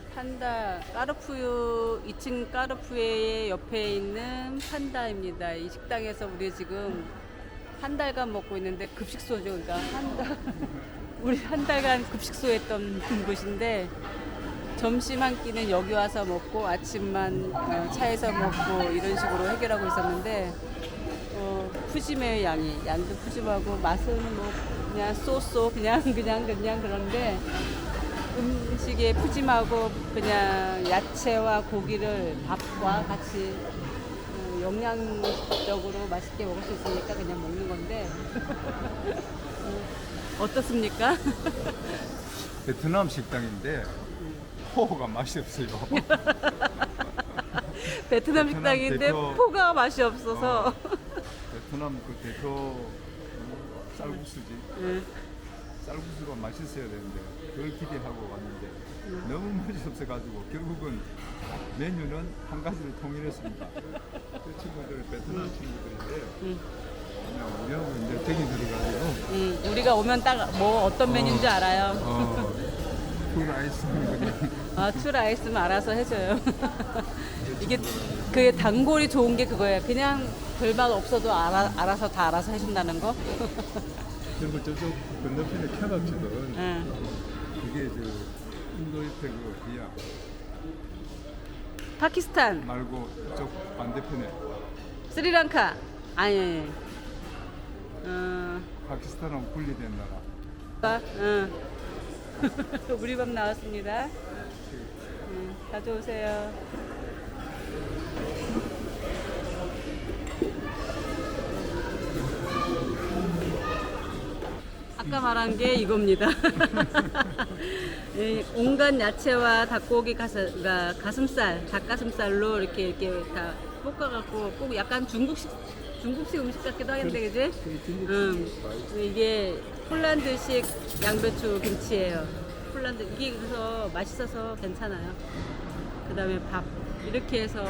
이 판다 까르푸 2층 까르푸의 옆에 있는 판다입니다. 이 식당에서 우리 지금 한 달간 먹고 있는데 급식소죠. 그러니까 한 달, 우리 한 달간 급식소 했던 곳인데 점심 한 끼는 여기 와서 먹고 아침만 어, 차에서 먹고 이런 식으로 해결하고 있었는데 어, 푸짐해요 양이 양도 푸짐하고 맛은 뭐 그냥 쏘쏘 그냥 그냥 그냥 그런데 음식이 푸짐하고 그냥 야채와 고기를 밥과 같이 어, 영양적으로 맛있게 먹을 수 있으니까 그냥 먹는 건데 어, 어떻습니까? 베트남 식당인데 포가 맛이 없어요. 베트남 베트남 식당인데 대표- 포가 맛이 없어서 어. 베트남 그 대표 어, 쌀국수지. 응. 쌀국수가 맛있어야 되는데 그걸 기대하고 왔는데 너무 맛이 없어가지고 결국은 메뉴는 한 가지를 통일했습니다. 그 친구들은 베트남 친구들인데 응. 그냥 우리하고 이제 쟁이 들어가지고 음, 우리가 오면 딱 뭐 어떤 메뉴인지 알아요. 어, 그냥 아, 툴 아이스면 알아서 해줘요. 이게 그게 단골이 좋은 게 그거예요. 그냥 별맛 없어도 알아, 알아서 다 알아서 해준다는 거. 그리고 저쪽 건너편에 캐나치든 응. 그게 저 인도 옆에 그 그야 파키스탄, 말고 저 반대편에 스리랑카, 아니, 어, 파키스탄하고 분리된 나라. 아, 응. 우리 밥 나왔습니다. 음, 가져오세요. 아까 말한 게 이겁니다. 이 온갖 야채와 닭고기 가슴, 가, 가슴살, 닭가슴살로 이렇게 이렇게 다 볶아갖고 꼭 약간 중국식 중국식 음식 같기도 하겠는데 그지? 음, 이게 폴란드식 양배추 김치예요. 폴란드 이게 그래서 맛있어서 괜찮아요. 그다음에 밥 이렇게 해서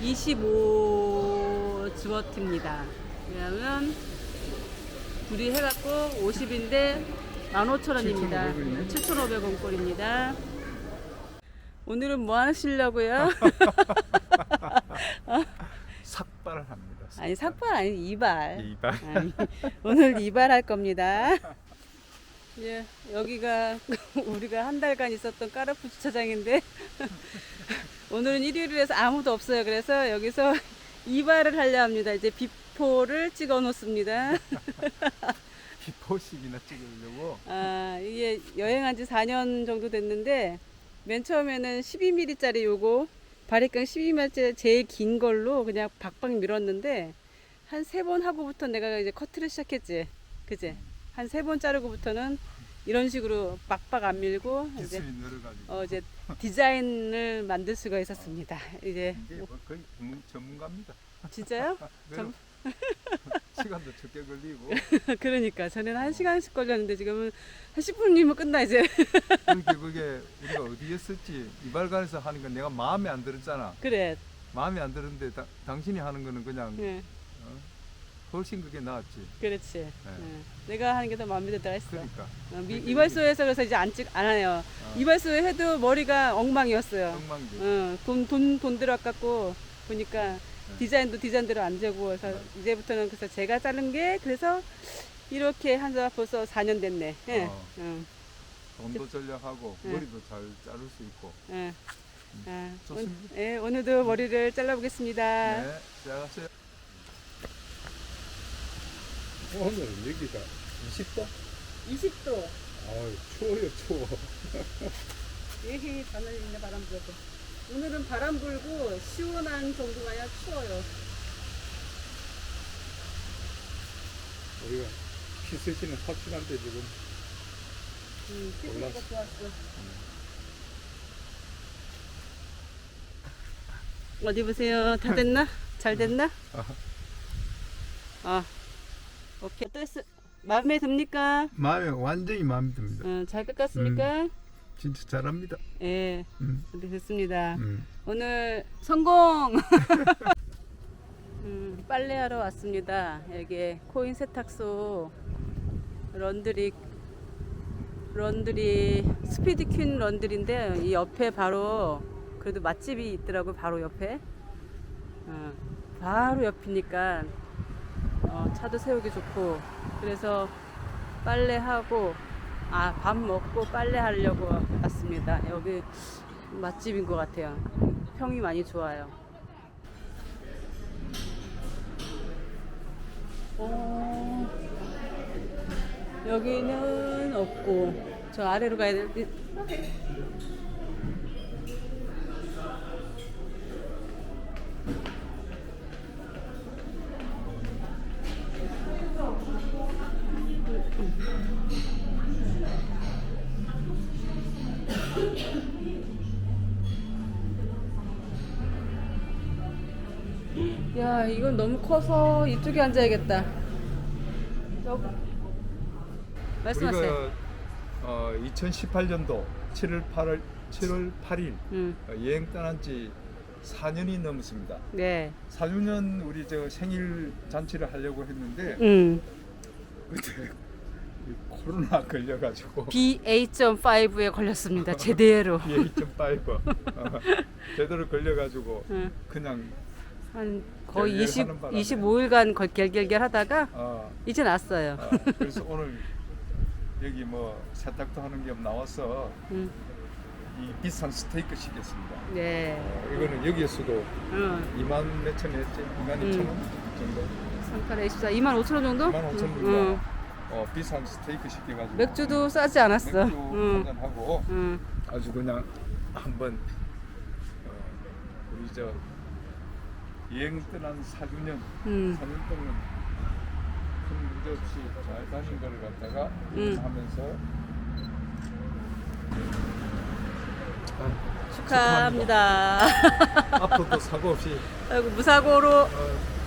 25 주어트입니다. 왜냐면 둘이 해갖고 50인데 15,000원입니다. 7,500원 꼴입니다. 오늘은 뭐 하시려고요? 삭발을 합니다. 아니 삭발 아니 이발. 이발. 아니, 오늘 이발할 겁니다. 예, 여기가 우리가 한 달간 있었던 까르푸 주차장인데 오늘은 일요일이라서 아무도 없어요. 그래서 여기서 이발을 하려 합니다. 이제 비포를 찍어 놓습니다. 비포식이나 찍으려고 아, 이게 여행한 지 4년 정도 됐는데 맨 처음에는 12mm짜리 요거 바리깡 12mm짜리 제일 긴 걸로 그냥 박박 밀었는데 한 세 번 하고부터 내가 이제 커트를 시작했지. 그지? 한 세 번 자르고부터는 이런 식으로 빡빡 안 밀고 이제 어 이제 디자인을 만들 수가 있었습니다. 이제 이게 뭐 거의 전문, 전문가입니다. 진짜요? 그럼 시간도 적게 걸리고 그러니까 전에는 한 시간씩 걸렸는데 지금은 한 10분이면 끝나 이제. 그렇게 그게 우리가 어디였었지 이발관에서 하는 건 내가 마음에 안 들었잖아. 그래. 마음에 안 들었는데 다- 당신이 하는 거는 그냥 예. 어? 훨씬 그게 나았지. 그렇지. 예. 내가 하는 게 더 마음에 들더라 했어. 그러니까 어, 미, 이발소에서 그래서 이제 안 찍, 안 해요. 어. 이발소에 해도 머리가 엉망이었어요. 엉망지. 어, 돈, 돈, 돈 들어 아깝고, 보니까 네. 디자인도 디자인대로 안 되고, 그래서 이제부터는 그래서 제가 자른 게, 그래서 이렇게 한자 벌써 4년 됐네. 예. 어. 응, 돈도 절약하고 네. 머리도 잘 자를 수 있고. 예. 아, 좋습니다. 오, 예, 오늘도 머리를 잘라보겠습니다. 네, 시작하세요. 오늘 여기가 20도? 20도. 아유 추워요 추워 예히 바늘이네 바람 불고. 오늘은 바람 불고 시원한 정도가 아니라 추워요. 우리가 피스지는 확실한데 지금 음, 피부가 올랐어. 좋았어. 어디 보세요. 다 됐나? 잘 됐나? 아, 오케이. 어땠어? 마음에 듭니까? 마음에 완전히 마음에 듭니다. 어, 잘 깎았습니까? 진짜 잘합니다. 예, 음. 네, 됐습니다. 음. 오늘 성공! 음, 빨래하러 왔습니다. 여기 코인 세탁소 런드리 런드리 스피드 퀸 런드리인데 이 옆에 바로 그래도 맛집이 있더라고 요 바로 옆에 어, 바로 옆이니까 어, 차도 세우기 좋고 그래서 빨래하고 아 밥 먹고 빨래 하려고 왔습니다. 여기 맛집인 것 같아요. 평이 많이 좋아요. 어, 여기는 없고 저 아래로 가야 돼. 야, 이건 너무 커서 이쪽에 앉아야겠다. 여기. 말씀하세요. 우리가 어, 2018년도 7월 8월 7월 8일 음, 어, 여행 떠난 지 4년이 넘었습니다. 네. 4주년 우리 저 생일 잔치를 하려고 했는데 음. 그때 이 코로나 걸려가지고 BA.5에 걸렸습니다. 제대로. BA.5 어, 제대로 걸려가지고 음, 그냥 한 거의 gel겔 20, 하는 바람에. 25일간 걸 겔겔겔 하다가 어, 이제 났어요. 어, 그래서 오늘 여기 뭐 세탁도 하는 겸 나와서 음, 이 비싼 스테이크 시켰습니다. 네. 어, 이거는 여기에서도 응. 2만 몇천 했지? 2만 음. 2천 원 정도? 3, 8, 24, 2만 5천 원 정도? 2만 5천 응, 원인가? 응. 어, 비싼 스테이크 시켜가지고 맥주도 싸지 않았어. 맥주 응. 한잔 하고 응. 아주 그냥 한번 어, 우리 저 여행 떠난 4주년 응. 4년 동안 큰 문제 없이 잘 다닌 거를 갖다가 음. 하면서 축하합니다. 앞으로도 사고 없이 아이고, 무사고로 어,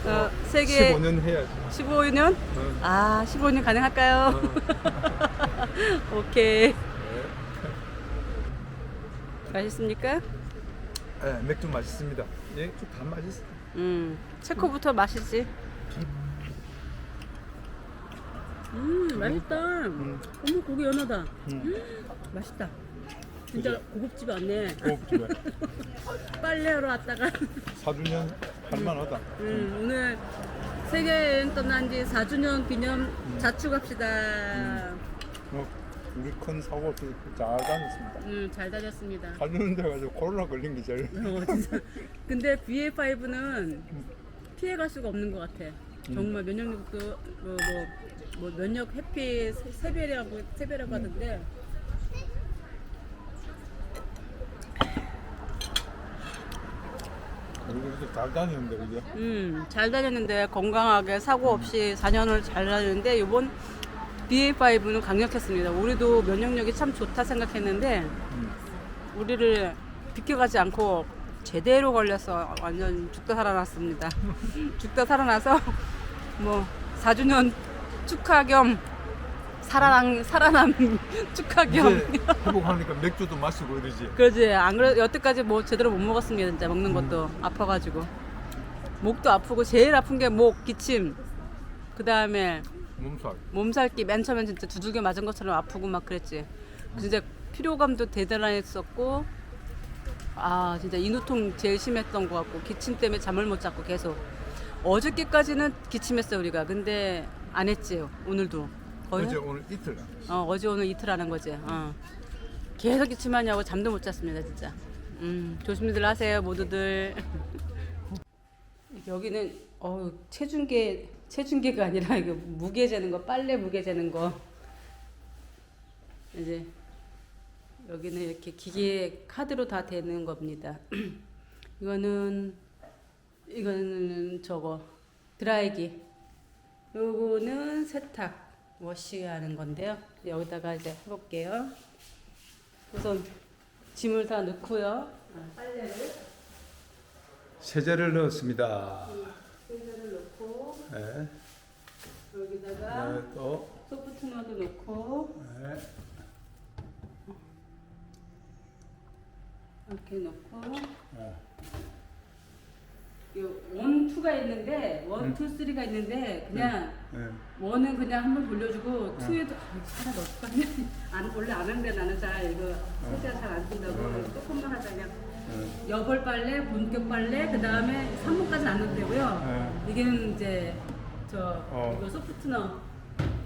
어, 세계 15년 해야지. 15년? 어. 아, 15년 가능할까요? 오케이. 맛있습니까? 네, 맥주 맛있습니다. 예, 다 맛있어. 음, 체코부터 마시지. 음, 맛있다. 어머, 고기 연하다. 음, 맛있다. 진짜? 고급집 왔네. 고급집에 빨래하러 왔다가 4주년 할만하다. 음, 오늘 세계 여행 떠난 지 4주년 기념 음. 자축합시다. 어, 우리 큰 사고 없이 잘 다녔습니다. 음, 잘 다녔습니다. 가는 데 가 지고 코로나 걸린 게 제일 어, 진짜. 근데 BA5는 피해갈 수가 없는 것 같아. 정말 면역력도 뭐, 뭐, 뭐 면역 회피 세- 세 배라고 세 배라고 하던데. 우리 잘 다녔는데 그죠? 음, 잘 다녔는데 건강하게 사고 없이 4년을 잘 다녔는데 이번 BA5는 강력했습니다. 우리도 면역력이 참 좋다 생각했는데 음. 우리를 비켜가지 않고 제대로 걸려서 완전 죽다 살아났습니다. 죽다 살아나서 뭐 4주년 축하 겸 살아남 살아남 축하 겸 이제 회복하니까 맥주도 마시고 이러지. 그러지 안 그래 여태까지 뭐 제대로 못 먹었습니다 진짜 먹는 것도 아파가지고 목도 아프고 제일 아픈 게 목 기침 그 다음에 몸살. 몸살기 맨 처음엔 진짜 두들겨 맞은 것처럼 아프고 막 그랬지 진짜 피로감도 대단했었고 아 진짜 인후통 제일 심했던 것 같고 기침 때문에 잠을 못 잤고 계속 어저께까지는 기침했어 우리가 근데 안 했지 오늘도 거의 어제 오늘 이틀. 어, 어제 오늘 이틀 하는 거지. 어. 계속 기침하냐고 잠도 못 잤습니다, 진짜. 음, 조심들 하세요, 모두들. 여기는 어, 체중계 체중계가 아니라 이거 무게 재는 거, 빨래 무게 재는 거. 이제 여기는 이렇게 기계 카드로 다 되는 겁니다. 이거는 이거는 저거 드라이기. 요거는 세탁 워시하는 건데요. 여기다가 이제 해볼게요. 우선 짐을 다 넣고요. 아, 빨래를 세제를 넣었습니다. 네. 여기다가 네, 또 소프트너도 넣고 네. 이렇게 넣고 네. 원, 투가 있는데 원, 투, 쓰리가 있는데 그냥 네. 원은 그냥 한번 돌려주고 투에도 아, 하나 넣을까? 안 원래 안 하는데 나는 잘 이거 소리가 잘안 든다고 조금만 하자 그냥 네. 여벌 빨래, 본격 빨래, 그 다음에 3분까지 안 넣어도 되고요. 네. 이게는 이제 저 어. 이거 소프트너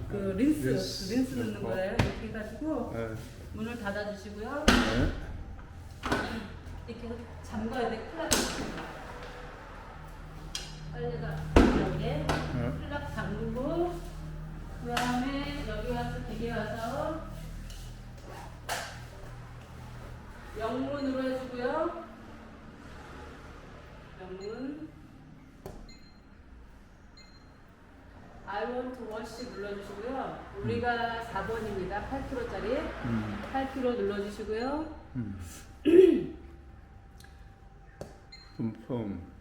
그 린스 린스. 린스 넣는. 거예요. 이렇게 해가지고 네. 문을 닫아주시고요. 네. 이렇게 해서 잠가야 돼. 클락. 빨래가 여기에 네. 클락 잠그고 그 다음에 여기 와서 기계 와서 영문으로 해주고요. 영문. I want to wash 눌러주시고요. 우리가 4번입니다. 8kg짜리. 음. 8kg 눌러주시고요. 음. 분품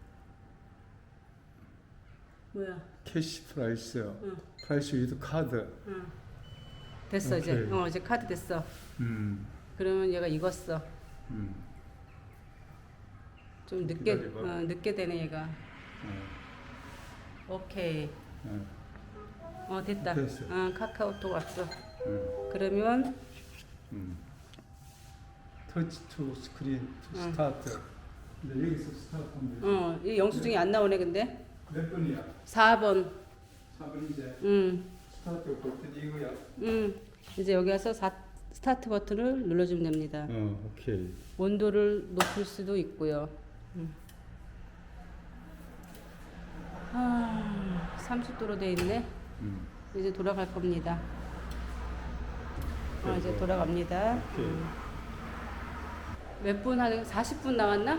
뭐야? 캐시 프라이스 응. 프라이스 위드 카드 응. 됐어 이제. 오케이. 어 이제 카드 됐어. 음. 그러면 얘가 익었어. 음. 좀 늦게 기다려봐. 어, 늦게 되네 얘가. 네. 오케이. 네. 어 됐다. 됐어. 어, 카카오톡 왔어. 음. 그러면 음. 터치 투 스크린 투 응. 스타트 근데 여기서 스타트하면. 어, 이 영수증이 안 나오네 근데. 몇 번이야? 4번. 4번 이제 음. 스타트 버튼 이거야 음. 이제 여기 와서 사, 스타트 버튼을 눌러주면 됩니다. 어 오케이 온도를 높일 수도 있고요. 음. 아, 30도로 돼 있네. 음. 이제 돌아갈 겁니다. 아, 이제 돌아갑니다. 오케이. 몇 분 하는 40분 남았나?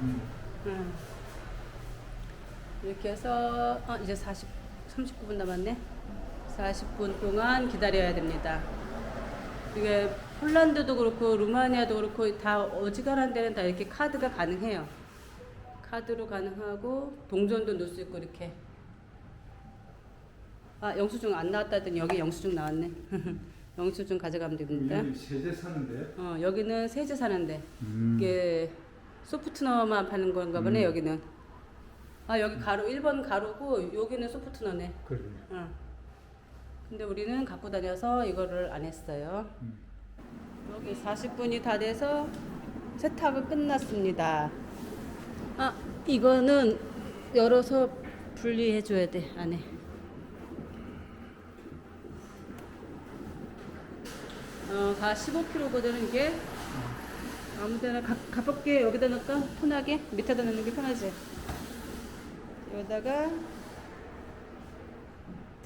음. 응. 이렇게 해서 어, 이제 40 39분 남았네. 40분 동안 기다려야 됩니다. 이게 폴란드도 그렇고 루마니아도 그렇고 다 어지간한 데는 다 이렇게 카드가 가능해요. 카드로 가능하고 동전도 넣을 수 있고 이렇게. 아 영수증 안 나왔다더니 여기 영수증 나왔네. 영수증 가져가면 됩니다. 여기 세제 사는데 어 여기는 세제 사는데 음. 이게 소프트너만 파는 건가 보네 음. 여기는. 아 여기 가루 1번 가루고 여기는 소프트너네. 그래 어. 근데 우리는 갖고 다녀서 이거를 안 했어요. 음. 여기 40분이 다 돼서 세탁은 끝났습니다. 아 이거는 열어서 분리해 줘야 돼 안에. 어, 다 15kg거든 이게. 아무 데나 가, 가볍게 여기다 넣을까? 편하게 밑에다 넣는 게 편하지. 여기다가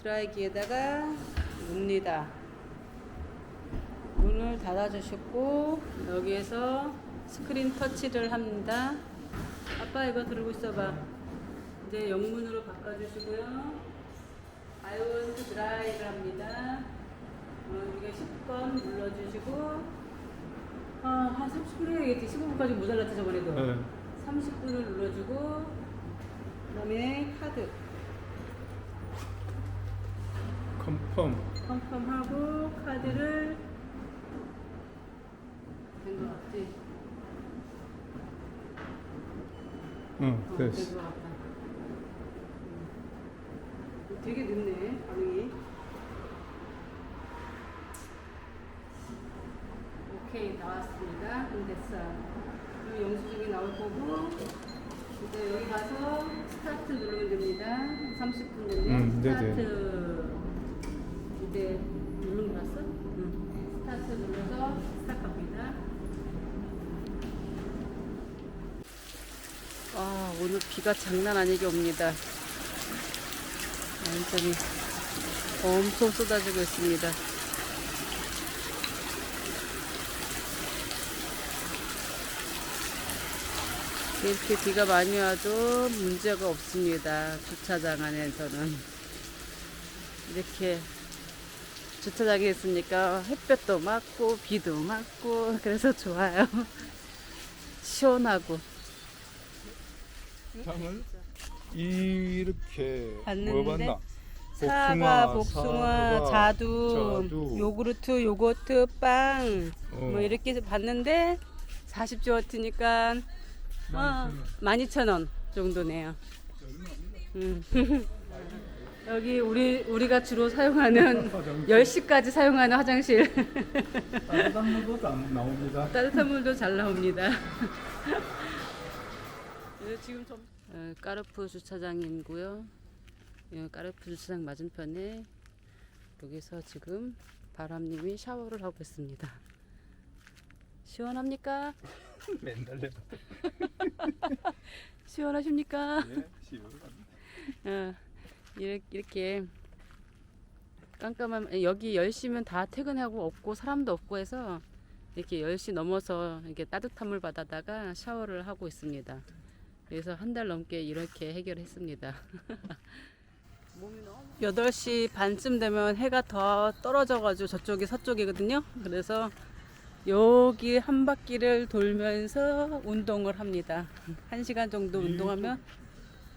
드라이기에다가 뭅니다. 문을 닫아주시고 여기에서 스크린 터치를 합니다. 아빠 이거 들고 있어봐. 이제 영문으로 바꿔주시고요. 아이원트 드라이를 합니다. 어, 이게 10번 눌러주시고 아, 한 30분 해야겠지. 15분까지 모자랐지 저번에도. 네. 30분을 눌러주고 그 다음에 카드 컨펌 컨펌하고 카드를 된것 같지? 응 어, 됐어 같다. 음. 되게 늦네 반응이. 오케이 나왔습니다. 그럼 됐어. 그럼 영수증이 나올 거고 이제 여기 가서 스타트 누르면 됩니다. 30분 됐네. 음, 네네. 스타트 이제 누른 거 봤어? 응. 스타트 눌러서 시작합니다. 아 오늘 비가 장난 아니게 옵니다. 완전히 엄청 쏟아지고 있습니다. 이렇게 비가 많이 와도 문제가 없습니다. 주차장 안에서는. 이렇게 주차장에 있으니까 햇볕도 맞고 비도 맞고 그래서 좋아요. 시원하고. 장을 이렇게 봤는데 뭐 봤나? 사과, 복숭아, 사과, 자두, 자두. 요구르트, 요거트, 빵, 어. 뭐 이렇게 해서 봤는데 40조어트니까 어, 12,000원. 정도네요. 음. 여기 우리 우리가 주로 사용하는 10시까지 사용하는 화장실 따뜻한 물도 안 나옵니다. 따뜻한 물도 잘 나옵니다. 네, 지금 좀 어, 까르푸 주차장이고요. 예, 까르푸 주차장 맞은편에 여기서 지금 바람님이 샤워를 하고 있습니다. 시원합니까? 맨날 내 시원하십니까? 예, 시원합니다. 어, 이렇게, 이렇게 깜깜한 여기 10시면 다 퇴근하고 없고 사람도 없고 해서 이렇게 10시 넘어서 이렇게 따뜻한 물 받아다가 샤워를 하고 있습니다. 그래서 한 달 넘게 이렇게 해결했습니다. 8시 반쯤 되면 해가 더 떨어져가지고 저쪽이 서쪽이거든요. 그래서 여기 한 바퀴를 돌면서 운동을 합니다. 1시간 정도 운동하면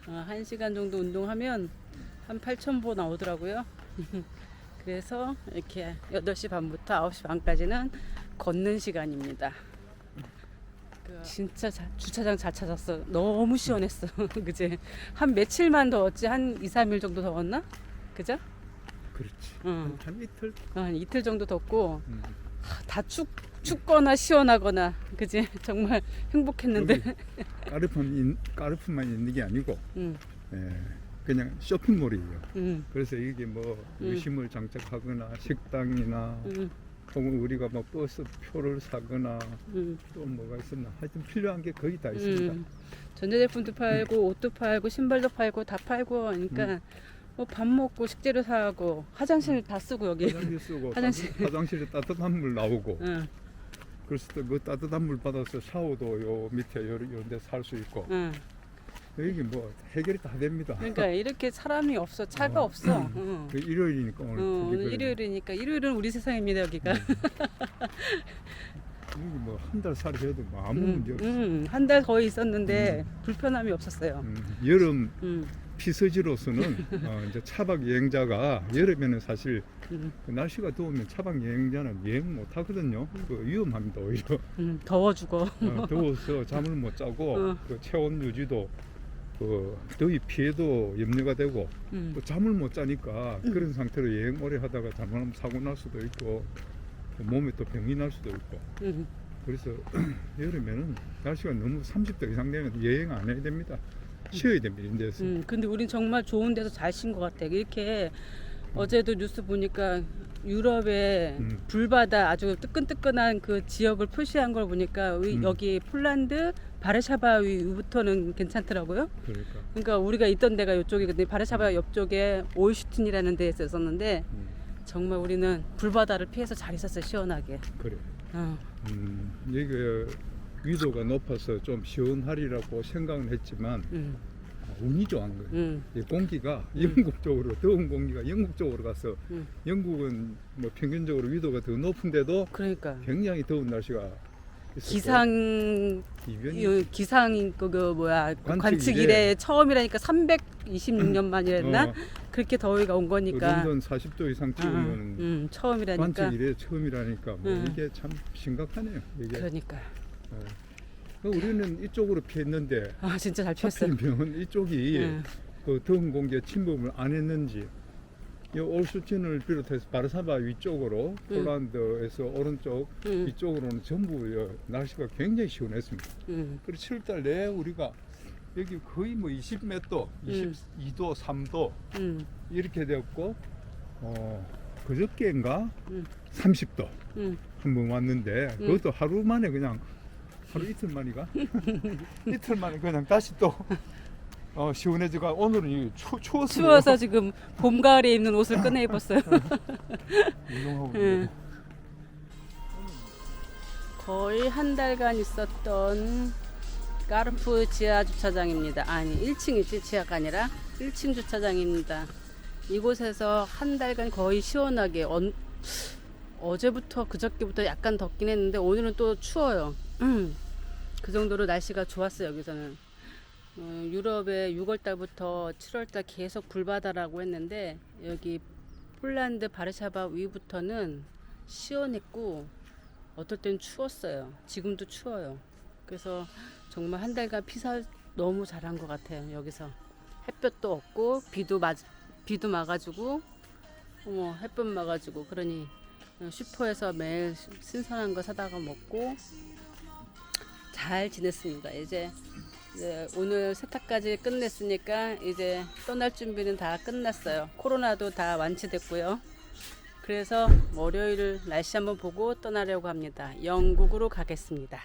어, 1시간 정도 운동하면 한 8,000보 나오더라고요. 그래서 이렇게 8시 반부터 9시 반까지는 걷는 시간입니다. 진짜 자- 주차장 잘 찾았어. 너무 시원했어. 그지? 한 며칠만 더웠지? 한 2, 3일 정도 더웠나? 그죠? 그렇지. 응. 한 이틀. 어, 한 이틀 정도 덥고 음. 다 춥, 춥거나 시원하거나 그지? 정말 행복했는데. 까르푼 까르푼만 있는 게 아니고 응, 예, 그냥 쇼핑몰이에요. 응, 그래서 이게 뭐 음. 의심을 장착하거나 식당이나 응, 혹은 우리가 뭐 버스 표를 사거나 응. 또 뭐가 있었나 하여튼 필요한 게 거의 다 있습니다. 음, 전자제품도 팔고 옷도 팔고 신발도 팔고 다 팔고 그러니까 음. 뭐밥 먹고 식재료 사고 화장실 다 쓰고 여기. 화장실 쓰고 화장실. 화장실에 따뜻한 물 나오고 응, 그래서 또 그 따뜻한 물 받아서 샤워도 요 밑에 요, 요런데 살수 있고 응. 여기 뭐 해결이 다 됩니다. 그러니까 이렇게 사람이 없어 차가 어. 없어. 응. 그 일요일이니까 어, 오늘 오늘 그게 일요일이니까 일요일은 우리 세상입니다 여기가. 여기 뭐 한 달 살이 해도 뭐 아무 음, 문제 없어. 음, 한 달 거의 있었는데 불편함이 없었어요. 음, 여름 음, 피서지로서는 어, 이제 차박 여행자가 여름에는 사실 음, 그 날씨가 더우면 차박 여행자는 여행 못 하거든요. 그 위험합니다 오히려. 음, 더워 죽어. 어, 더워서 잠을 못 자고 어. 그 체온 유지도 그 더위 피해도 염려가 되고 음, 또 잠을 못 자니까 그런 상태로 여행 오래 하다가 잘못하면 사고 날 수도 있고 또 몸에 또 병이 날 수도 있고 음, 그래서 여름에는 날씨가 너무 30도 이상 되면 여행 안 해야 됩니다. 쉬어야 됩니다. 인제서. 음, 근데 우린 정말 좋은 데서 잘 쉰 것 같아. 이렇게 어제도 뉴스 보니까 유럽에 음. 불바다 아주 뜨끈뜨끈한 그 지역을 표시한 걸 보니까 의- 음. 여기 폴란드 바르샤바 위부터는 괜찮더라고요. 그러니까. 그러니까 우리가 있던 데가 이쪽이거든요. 바르샤바 옆쪽에 올슈틴이라는 데에 있었는데 음, 정말 우리는 불바다를 피해서 잘 있었어요. 시원하게. 그래. 어. 음, 여기가 위도가 높아서 좀 시원하리라고 생각은 했지만 음, 아, 운이 좋은 거예요. 음, 이 공기가 영국 쪽으로 더운 공기가 영국 쪽으로 가서 음. 영국은 뭐 평균적으로 위도가 더 높은데도 그러니까 굉장히 더운 날씨가 있었고 기상 이변이 기상 그, 그 뭐야 그 관측 관측 이래. 이래 처음이라니까 326년 만이랬나 어, 그렇게 더위가 온그 거니까 런던 40도 이상 아, 찍으면 음, 처음이라니까 관측 이래 처음이라니까 뭐 음. 이게 참 심각하네요. 이게 그러니까 어. 그 우리는 이쪽으로 피했는데 아 진짜 잘 피했어 하필이면 이쪽이 음, 그 더운 공기에 침범을 안 했는지 이 올슈틴을 비롯해서 바르사바 위쪽으로 폴란드에서 오른쪽 음, 이쪽으로는 전부 여- 날씨가 굉장히 시원했습니다. 음, 그리고 7달 내에 우리가 여기 거의 뭐 20몇 도, 음. 22도, 3도 음, 이렇게 되었고 어, 그저께인가 음. 30도 음. 한 번 왔는데 음. 그것도 하루 만에 그냥 하루 이틀 만이가 이틀 만에 그냥 다시 또 어, 시원해지가 오늘은 이 추, 추웠어요. 추워서 지금 봄 가을에 입는 옷을 꺼내 입었어요 운동하고 음. 있는데. 거의 한 달간 있었던 까르푸 지하 주차장입니다. 아니 1층이지 지하가 아니라 1층 주차장입니다. 이곳에서 한 달간 거의 시원하게 언- 어제부터 그저께부터 약간 덥긴 했는데 오늘은 또 추워요. 음, 그 정도로 날씨가 좋았어요 여기서는. 어, 유럽에 6월 달부터 7월 달 계속 불바다라고 했는데 여기 폴란드 바르샤바 위부터는 시원했고 어떨 땐 추웠어요. 지금도 추워요. 그래서 정말 한 달간 피서 너무 잘한 것 같아요. 여기서 햇볕도 없고 비도 맞 비도 막아주고 어머 햇볕 막아주고 그러니 슈퍼에서 매일 신선한 거 사다가 먹고 잘 지냈습니다. 이제, 이제 오늘 세탁까지 끝냈으니까 이제 떠날 준비는 다 끝났어요. 코로나도 다 완치됐고요. 그래서 월요일 날씨 한번 보고 떠나려고 합니다. 영국으로 가겠습니다.